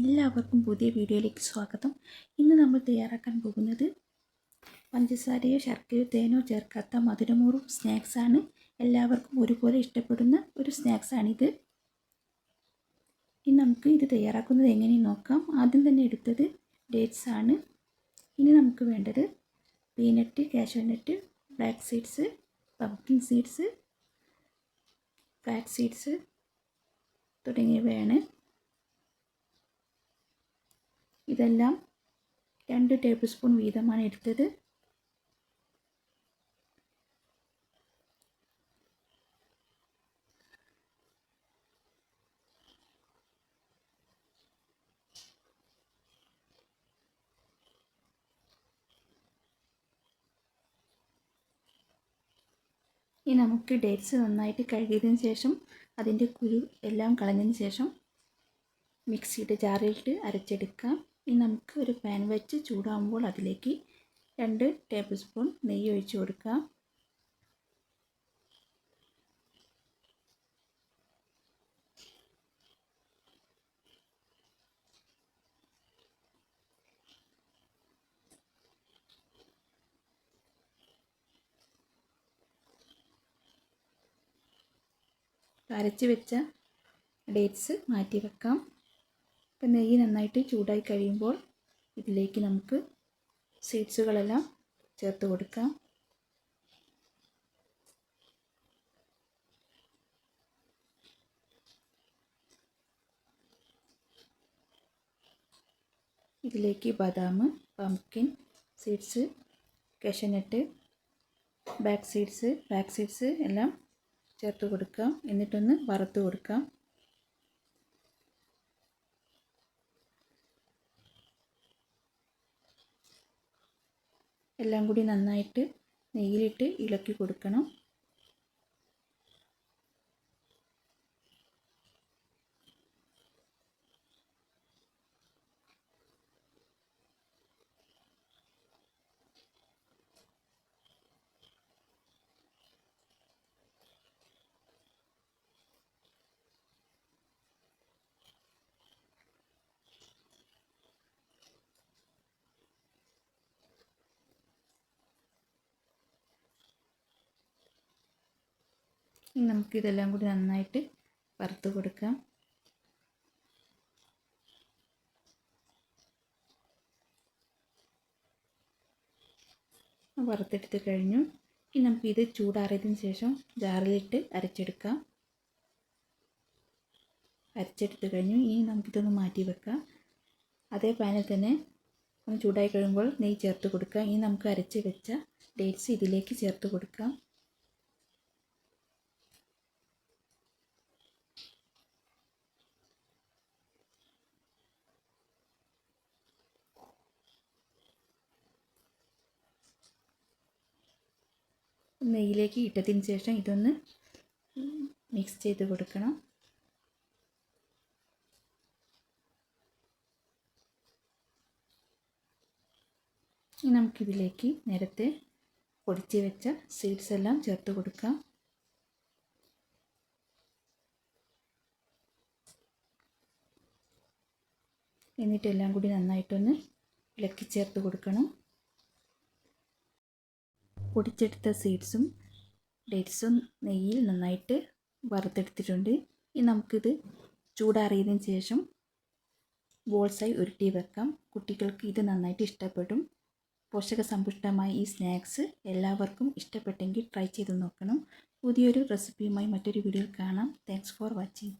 എല്ലാവർക്കും പുതിയ വീഡിയോയിലേക്ക് സ്വാഗതം. ഇന്ന് നമ്മൾ തയ്യാറാക്കാൻ പോകുന്നത് പഞ്ചസാരയോ ശർക്കരയോ തേനോ ചേർക്കാത്ത മധുരമൂറും സ്നാക്സാണ് എല്ലാവർക്കും ഒരുപോലെ ഇഷ്ടപ്പെടുന്ന ഒരു സ്നാക്സാണിത് ഇനി നമുക്ക് ഇത് തയ്യാറാക്കുന്നത് എങ്ങനെയെന്ന് നോക്കാം. ആദ്യം തന്നെ എടുത്തത് ഡേറ്റ്സ് ആണ്. ഇനി നമുക്ക് വേണ്ടത് peanut cashew nut black seeds pumpkin seeds flax seeds തുടങ്ങിയവയാണ്. ഇതെല്ലാം രണ്ട് ടേബിൾ സ്പൂൺ വീതമാണ് എടുത്തത്. ഇനി നമുക്ക് ഡേറ്റ്സ് നന്നായിട്ട് കഴുകിയതിന് ശേഷം അതിന്റെ കുരു എല്ലാം കളഞ്ഞതിന് ശേഷം മിക്സിയുടെ ജാറിലിട്ട് അരച്ചെടുക്കാം. ഇനി നമുക്ക് ഒരു പാൻ വെച്ച് ചൂടാകുമ്പോൾ അതിലേക്ക് രണ്ട് ടേബിൾ സ്പൂൺ നെയ്യ് ഒഴിച്ച് കൊടുക്കാം. അരച്ച് വെച്ച ഡേറ്റ്സ് മാറ്റി വെക്കാം. ഇപ്പം നെയ്യ് നന്നായിട്ട് ചൂടായി കഴിയുമ്പോൾ ഇതിലേക്ക് നമുക്ക് സീഡ്സുകളെല്ലാം ചേർത്ത് കൊടുക്കാം. ഇതിലേക്ക് ബദാം pumpkin seeds cashew nut black seeds black seeds എല്ലാം ചേർത്ത് കൊടുക്കാം. എന്നിട്ടൊന്ന് വറുത്ത് കൊടുക്കാം. എല്ലാം കൂടി നന്നായിട്ട് നെയ്യിലിട്ട് ഇളക്കി കൊടുക്കണം. ഇനി നമുക്കിതെല്ലാം കൂടി നന്നായിട്ട് വറുത്ത് കൊടുക്കാം. വറുത്തെടുത്ത് കഴിഞ്ഞു. ഇനി നമുക്കിത് ചൂടാറിയതിന് ശേഷം ജാറിലിട്ട് അരച്ചെടുക്കാം. അരച്ചെടുത്ത് കഴിഞ്ഞു. ഇനി നമുക്കിതൊന്ന് മാറ്റി വെക്കാം. അതേ പാനിൽ തന്നെ ഒന്ന് ചൂടായി കഴിയുമ്പോൾ നെയ്യ് ചേർത്ത് കൊടുക്കാം. ഇനി നമുക്ക് അരച്ച് വെച്ച ഡേറ്റ്സ് ഇതിലേക്ക് ചേർത്ത് കൊടുക്കാം. നെയ്യിലേക്ക് ഇട്ടതിന് ശേഷം ഇതൊന്ന് മിക്സ് ചെയ്ത് കൊടുക്കണം. ഇനി നമുക്കിതിലേക്ക് നേരത്തെ പൊടിച്ച് വെച്ച സീഡ്സ് എല്ലാം ചേർത്ത് കൊടുക്കാം. എന്നിട്ടെല്ലാം കൂടി നന്നായിട്ടൊന്ന് ഇളക്കി ചേർത്ത് കൊടുക്കണം. പൊടിച്ചെടുത്ത സീഡ്സും ഡേറ്റ്സും നെയ്യിൽ നന്നായിട്ട് വറുത്തെടുത്തിട്ടുണ്ട്. ഇനി നമുക്കിത് ചൂടാറിയതിന് ശേഷം ബോൾസായി ഉരുട്ടി വെക്കാം. കുട്ടികൾക്ക് ഇത് നന്നായിട്ട് ഇഷ്ടപ്പെടും. പോഷകസമ്പുഷ്ടമായ ഈ സ്നാക്സ് എല്ലാവർക്കും ഇഷ്ടപ്പെട്ടെങ്കിൽ ട്രൈ ചെയ്ത് നോക്കണം. പുതിയൊരു റെസിപ്പിയുമായി മറ്റൊരു വീഡിയോയിൽ കാണാം. Thanks for watching